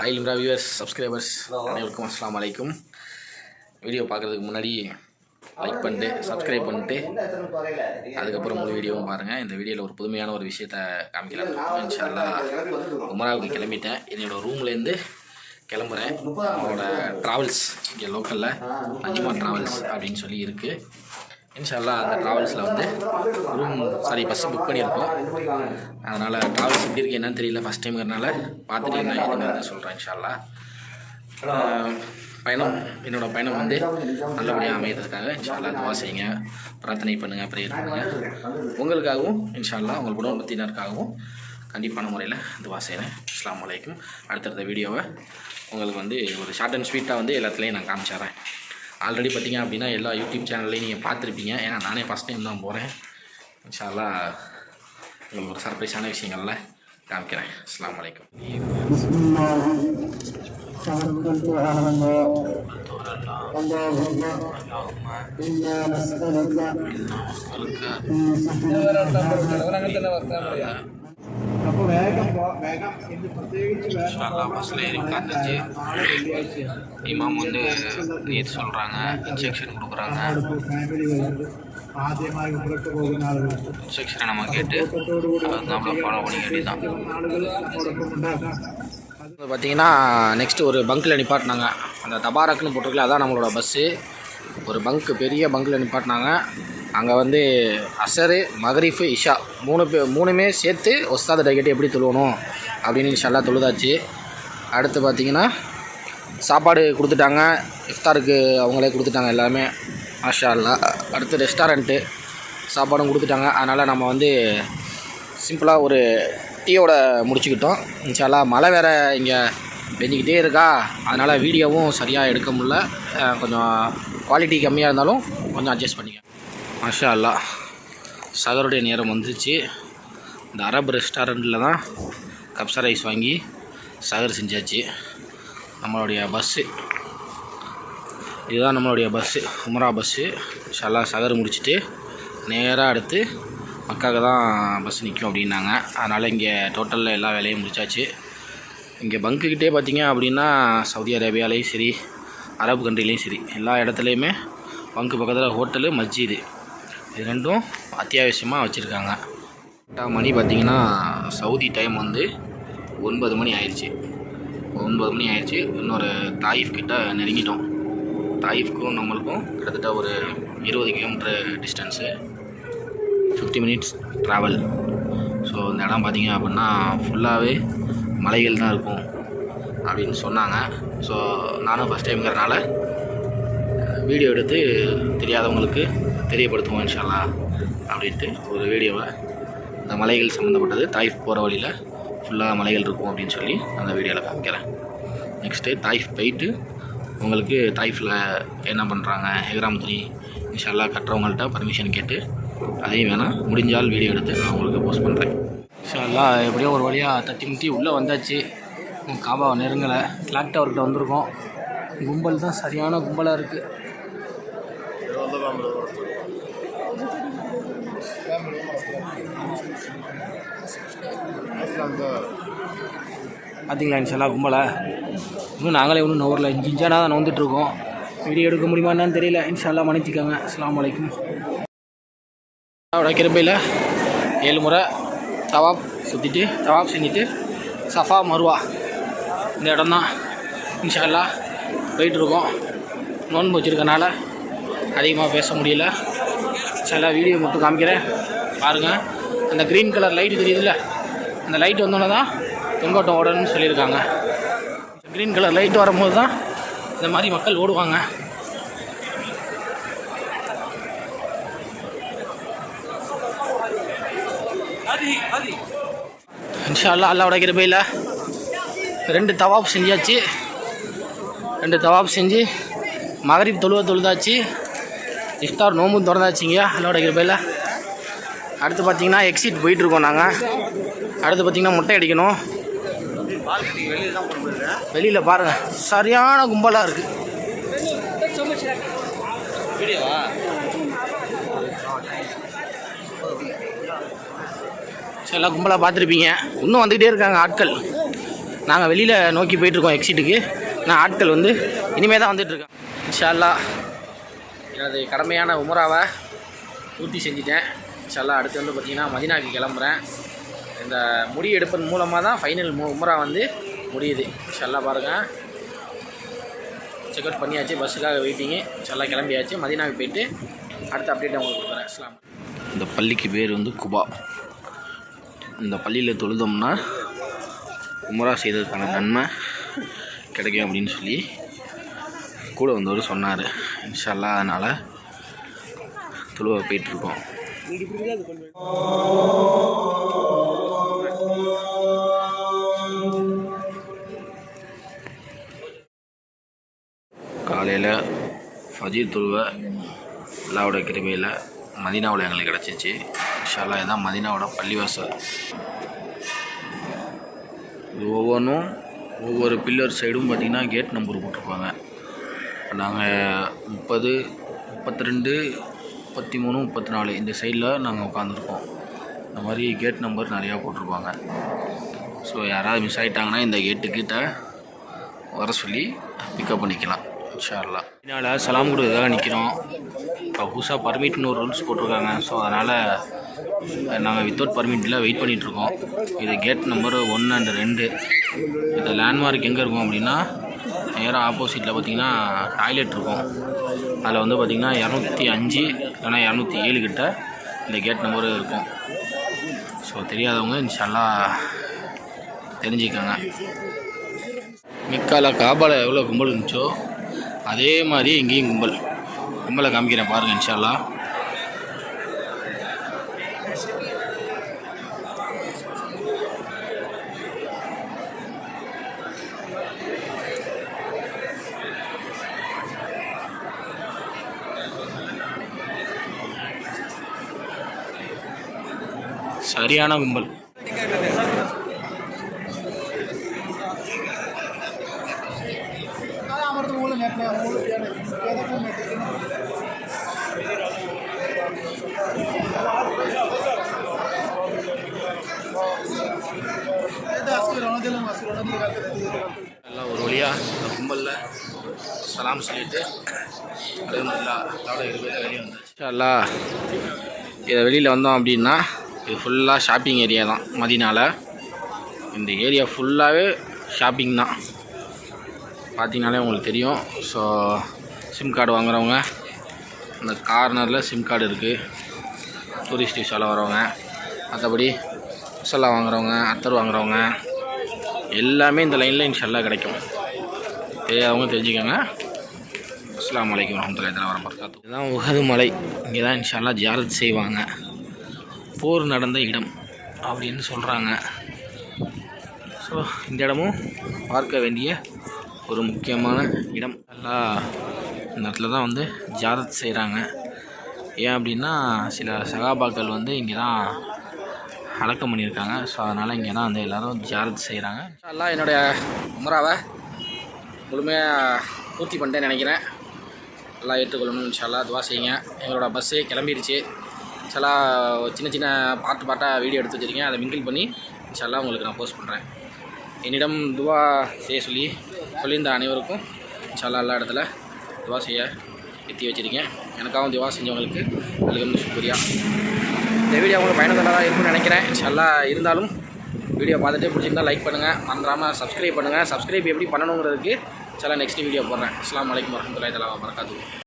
High Limra viewers subscribers அனைவருக்கும் அஸ்ஸலாமு அலைக்கும் வீடியோ பார்க்குறதுக்கு முன்னாடி லைக் பண்ணிட்டு சப்ஸ்கிரைப் பண்ணிட்டு அதுக்கப்புறம் முழு வீடியோவும் பாருங்கள் இந்த வீடியோவில் ஒரு புதுமையான ஒரு விஷயத்த காமிக்கலாம் இன்ஷால்லா உமராவுக்கு கிளம்பிட்டேன். என்னோடய ரூம்லேருந்து கிளம்புறேன். அவங்களோட ட்ராவல்ஸ் இங்கே லோக்கலில் நஜிமா ட்ராவல்ஸ் அப்படின்னு சொல்லி இருக்குது இன்ஷால்லா அந்த ட்ராவல்ஸில் வந்து ரூம் சாரி பஸ் புக் பண்ணியிருக்கோம். அதனால் ட்ராவல்ஸ் எப்படி இருக்கு என்னன்னு தெரியல ஃபஸ்ட் டைம்ங்கிறனால பார்த்துட்டு என்ன ஏதுங்கிறத சொல்கிறேன் இன்ஷால்லா பயணம் என்னோடய பயணம் வந்து நல்லபடியாக அமையறதுக்காக இன்ஷால்லா துவா செய்யுங்க. பிரார்த்தனை பண்ணுங்கள் ப்ரேயர் பண்ணுங்கள் உங்களுக்காகவும் இன்ஷால்லா உங்கள் குடும்பத்தினருக்காகவும் கண்டிப்பான முறையில் துவா செய்கிறேன் இஸ்லாம் வலைக்கும் அடுத்தடுத்த வீடியோவை உங்களுக்கு வந்து ஒரு ஷார்ட் அண்ட் ஸ்வீட்டாக வந்து எல்லாத்துலேயும் நான் காமிச்சிடுறேன். ஆல்ரெடி பார்த்தீங்க அப்படின்னா எல்லா யூடியூப் சேனல்லையும் நீங்கள் பார்த்துருப்பீங்க ஏன்னா நானே ஃபஸ்ட் டைம் தான் போகிறேன் இன்ஷால்லா உங்களுக்கு ஒரு சர்ப்ரைஸான விஷயங்கள்ல காமிக்கிறேன் அஸ்ஸலாமு அலைக்கும் بسم الله توكلت على الله اللهم மசில் ஏறி உட்காந்துச்சு இமாம் வந்து நீர் சொல்கிறாங்க இன்ஜெக்ஷன் கொடுக்குறாங்க இன்ஜெக்ஷனை நம்ம கேட்டு அது நம்மள ஃபாலோ பண்ணிக்க இப்போ பார்த்தீங்கன்னா நெக்ஸ்ட் ஒரு பங்கில் நிப்பாட்டினாங்க. அந்த தபாரக்குன்னு போட்டிருக்கல அதான் நம்மளோட பஸ்ஸு ஒரு பங்க் பெரிய பங்க்கில் நிப்பாட்டினாங்க. அங்கே வந்து அசரு மகரிஃபு இஷா மூணு பே மூணுமே சேர்த்து ஒஸ்தாத டைக்கெட்டு எப்படி தொழுவணும் அப்படின்னு இன்ஷால்லா தொழுதாச்சு. அடுத்து பார்த்தீங்கன்னா சாப்பாடு கொடுத்துட்டாங்க இஃப்தாருக்கு அவங்களே கொடுத்துட்டாங்க எல்லாமே மாஷா அல்லா அடுத்து ரெஸ்டாரண்ட்டு சாப்பாடும் கொடுத்துட்டாங்க. அதனால் நம்ம வந்து சிம்பிளாக ஒரு டீயோட முடிச்சுக்கிட்டோம். இன்ஷால்லா மழை வேறு இங்கே பெஞ்சிக்கிட்டே இருக்கா. அதனால் வீடியோவும் சரியாக எடுக்க முடில கொஞ்சம் குவாலிட்டி கம்மியாக இருந்தாலும் கொஞ்சம் அட்ஜஸ்ட் பண்ணிக்க மஷா அல்லா சகருடைய நேரம் வந்துச்சு. இந்த அரப் ரெஸ்டாரண்ட்டில் தான் கப்சா ரைஸ் வாங்கி சகர் செஞ்சாச்சு. நம்மளுடைய பஸ்ஸு இதுதான் நம்மளுடைய பஸ்ஸு உமரா பஸ்ஸு ஷல்லா சகர் முடிச்சுட்டு நேராக அடுத்து மக்காவுக்கு தான் பஸ் நிற்கும் அப்படின்னாங்க. அதனால் இங்கே டோட்டலில் எல்லா வேலையும் முடித்தாச்சு இங்கே பங்குக்கிட்டே பார்த்திங்க அப்படின்னா சவுதி அரேபியாலேயும் சரி அரபு கண்ட்ரிலையும் சரி எல்லா இடத்துலையுமே பங்கு பக்கத்தில் ஹோட்டலு மஸ்ஜிது இது ரெண்டும் அத்தியாவசியமாக வச்சுருக்காங்க. கரெக்டாக மணி பார்த்திங்கன்னா சவுதி டைம் வந்து ஒன்பது மணி ஆயிடுச்சு ஒன்பது மணி ஆயிடுச்சு இன்னொரு தாயிஃப் கிட்ட நெருங்கிட்டோம். தாயிஃப்க்கும் நம்மளுக்கும் கிட்டத்தட்ட ஒரு இருபது kilometre distance fifty minutes travel so இந்த இடம் பார்த்திங்க அப்படின்னா ஃபுல்லாகவே மலைகள் தான் இருக்கும் அப்படின்னு சொன்னாங்க. ஸோ நானும் ஃபஸ்ட் டைம்ங்கிறனால வீடியோ எடுத்து தெரியாதவங்களுக்கு தெரியப்படுத்துவோம் இன்ஷால்லா அப்படின்ட்டு ஒரு வீடியோவை இந்த மலைகள் சம்மந்தப்பட்டது தாய்ஃப் போகிற வழியில் ஃபுல்லாக மலைகள் இருக்கும் அப்படின்னு சொல்லி அந்த வீடியோவில் காமிக்கிறேன். நெக்ஸ்ட்டு தாய்ஃப் போயிட்டு உங்களுக்கு தாய்ஃபில் என்ன பண்ணுறாங்க ஹெக்ராம் துணி இன்ஷால்லா கட்டுறவங்கள்ட்ட பர்மிஷன் கேட்டு அதையும் வேணால் முடிஞ்சால் வீடியோ எடுத்து நான் உங்களுக்கு போஸ்ட் பண்ணுறேன் இன்ஷால்லா எப்படியோ ஒரு வழியாக தட்டி முட்டி உள்ளே வந்தாச்சு. காபாவை நெருங்கலை. கிளாக் டவர்கிட்ட வந்திருக்கோம். கும்பல் தான் சரியான கும்பலாக இருக்குது பார்த்தீங்களா இன்ஷால்லா கும்பலை? இன்னும் நாங்களே இன்னும் நவரில் இஞ்சி இஞ்சானா தான் நோந்துட்டுருக்கோம் வீடியோ எடுக்க முடியுமா என்னன்னு தெரியல. இன்ஷால்லாம் மன்னிச்சிக்கோங்க. அஸ்ஸலாமு அலைக்கும். கிருப்பையில் ஏழு முறை தவாப் சுற்றிட்டு தவாப் செஞ்சுட்டு சஃபா மருவா இந்த இடம் தான் இன்ஷால்லா போயிட்டுருக்கோம். நோன்பு வச்சுருக்கனால அதிகமாக பேச முடியல. சில வீடியோ மட்டும் காமிக்கிறேன். பாருங்கள் அந்த க்ரீன் கலர் லைட்டு தெரியுதுல்ல? அந்த லைட் வந்தோன்னே தான் தொங்கோட்டம் ஓடணும்னு சொல்லியிருக்காங்க. க்ரீன் கலர் லைட் வரும்போது தான் இந்த மாதிரி மக்கள் ஓடுவாங்க. இன்ஷா அல்லா அல்லாவோட கிருபையில் ரெண்டு தவாப் செஞ்சாச்சு. ரெண்டு தவாப் செஞ்சு மகரிப் தொழுவ தொழுதாச்சு. இஃப்தார் நோம்பும் திறந்தாச்சுங்க அல்லாவோட கிருபையில். அடுத்து பார்த்தீங்கன்னா எக்ஸிட் போயிட்டுருக்கோம் நாங்கள் அடுத்து பார்த்தீங்கன்னா முட்டை அடிக்கணும். வெளியில் பாருங்கள் சரியான கும்பலாக இருக்குது சரி எல்லாம் கும்பலாக பார்த்துருப்பீங்க. இன்னும் வந்துக்கிட்டே இருக்காங்க ஆட்கள். நாங்கள் வெளியில் நோக்கி போயிட்டுருக்கோம் எக்ஸிட்டுக்கு நான் ஆட்கள் வந்து இனிமேல் தான் வந்துட்டுருக்கேன் இன்ஷால்லா எனது கடமையான உமராவை பூர்த்தி செஞ்சுட்டேன். இன்ஷால்லா அடுத்து வந்து பார்த்திங்கன்னா மதினாக்கு கிளம்புறேன். இந்த முடி எடுப்பதன் மூலமாக தான் ஃபைனல் மு உமரா வந்து முடியுது. இன்ஷால்லா பாருங்கள் செக் அவுட் பண்ணியாச்சு பஸ்ஸுக்காக வெயிட்டிங்கு இன்ஷால்லா கிளம்பியாச்சு. மதினாவுக்கு போயிட்டு அடுத்த அப்டேட் உங்களுக்கு கொடுக்குறேன் இஸ்லாம் இந்த பள்ளிக்கு பேர் வந்து குபா. இந்த பள்ளியில் தொழுதோம்னா உமரா செய்ததுக்கான நன்மை கிடைக்கும் அப்படின்னு சொல்லி கூட வந்தவர் சொன்னார். இன்ஷால்லா அதனால் தொழுவ போயிட்டுருக்கோம் காலையில் ஃபஜீர் துருவை அல்லாவோட கிருமையில் மதினாவில் எங்களுக்கு கிடச்சிச்சு. இன்ஷால்லா இதான் மதினாவோட பள்ளிவாசல். இது ஒவ்வொன்றும் ஒவ்வொரு பில்லர் சைடும் பார்த்திங்கன்னா கேட் நம்பர் போட்டிருப்பாங்க. நாங்கள் முப்பது முப்பத்தி ரெண்டு முப்பத்தி மூணு முப்பத்தி நாலு இந்த சைடில் நாங்கள் உட்காந்துருக்கோம் இந்த மாதிரி கேட் நம்பர் நிறையா போட்டிருப்பாங்க. ஸோ யாராவது மிஸ் ஆகிட்டாங்கன்னா இந்த கேட்டுக்கிட்ட வர சொல்லி பிக்கப் பண்ணிக்கலாம் இன்ஷால்லா இதனால் சலாம் கொடுக்கறதுக்காக நிற்கிறோம் இப்போ புதுசாக பர்மிட்னு ஒரு ரூல்ஸ் போட்டிருக்காங்க. ஸோ அதனால் நாங்கள் வித்தவுட் பர்மிட்டில் வெயிட் பண்ணிகிட்ருக்கோம் இது கேட் நம்பர் ஒன்று அண்ட் ரெண்டு. இந்த லேண்ட்மார்க் எங்கே இருக்கும் அப்படின்னா நேராக ஆப்போசிட்டில் பார்த்தீங்கன்னா டாய்லெட் இருக்கும். அதில் வந்து பார்த்திங்கன்னா இரநூத்தி அஞ்சு இல்லைன்னா இரநூத்தி ஏழு கிட்ட இந்த கேட் நம்பர் இருக்கும். ஸோ தெரியாதவங்க இன்ஷால்லா தெரிஞ்சுக்கோங்க. மிக்கால காபால எவ்வளோ கும்பல் இருந்துச்சோ அதே மாதிரி இங்கேயும் கும்பல். கும்பலை காமிக்கிறேன் பாருங்கள் இன்ஷால்லா. சரியான கும்பல். எல்லாம் ஒரு வழியாக இந்த கும்பலில் சலாம் சொல்லிட்டு அலமதுல்லா அதோட இருபது வெளியே வந்துச்சு. அல்லா இதை வெளியில் வந்தோம் அப்படின்னா இது ஃபுல்லாக ஷாப்பிங் ஏரியா தான் மதினால. இந்த ஏரியா ஃபுல்லாகவே ஷாப்பிங் தான். பார்த்தீங்கனாலே உங்களுக்கு தெரியும். ஸோ சிம் கார்டு வாங்குறவங்க அந்த கார்னரில் சிம் கார்டு இருக்குது டூரிஸ்ட் விசாவில் வரவங்க மற்றபடி மசாலா வாங்குறவங்க அத்தர் வாங்குறவங்க எல்லாமே இந்த லைனில் இன்ஷால்லா கிடைக்கும். தெரியாதவங்க தெரிஞ்சுக்கோங்க. அஸ்லாம் வலைக்கம் வரமத்துல்லாஹி தஆலா வரகாத்து இதுதான் உகது மலை. இங்கே தான் இன்ஷால்லாம் ஜியாரத் செய்வாங்க. போர் நடந்த இடம் அப்படின்னு சொல்கிறாங்க ஸோ இந்த இடமும் பார்க்க வேண்டிய ஒரு முக்கியமான இடம். நல்லா இந்த இடத்துல தான் வந்து ஜாதத் செய்கிறாங்க ஏன் அப்படின்னா சில சகாபாக்கள் வந்து இங்கே தான் அடக்கம் பண்ணியிருக்காங்க. ஸோ அதனால் இங்கே தான் வந்து எல்லோரும் ஜாரத் செய்கிறாங்க எல்லாம் என்னுடைய உமராவை முழுமையாக பூர்த்தி பண்ணிட்டேன்னு நினைக்கிறேன். எல்லாம் ஏற்றுக்கொள்ளணும் இன்ஷால்லா துவா செய்யுங்க. எங்களோட பஸ்ஸே கிளம்பிருச்சு. இன்ஷால்லா சின்ன சின்ன பாட்டு பாட்டாக வீடியோ எடுத்து வச்சுருக்கேன். அதை மிங்கிள் பண்ணி இன்ஷால்லா உங்களுக்கு நான் போஸ்ட் பண்ணுறேன் என்னிடம் துவா செய்ய சொல்லி சொல்லியிருந்த அனைவருக்கும் இன்ஷால்லா எல்லா இடத்துல துவா செய்ய எத்தி வச்சுருக்கேன். எனக்காகவும் துவா செஞ்சவங்களுக்கு அதுக்கு சுக்ரியா. இந்த வீடியோ உங்களுக்கு பயனுள்ளதாக இருக்கும்னு நினைக்கிறேன். இன்ஷால்லா இருந்தாலும் வீடியோ பார்த்துட்டு பிடிச்சிருந்தா லைக் பண்ணுங்கள் மறந்துடாமல் சப்ஸ்கிரைப் பண்ணுங்கள் சப்ஸ்கிரைப் எப்படி பண்ணணுங்கிறதுக்கு சில நெக்ஸ்ட் வீடியோ போடுறேன். இஸ்லாம் வலைக்கம் வரமத்துல இதெல்லாம் மறக்காது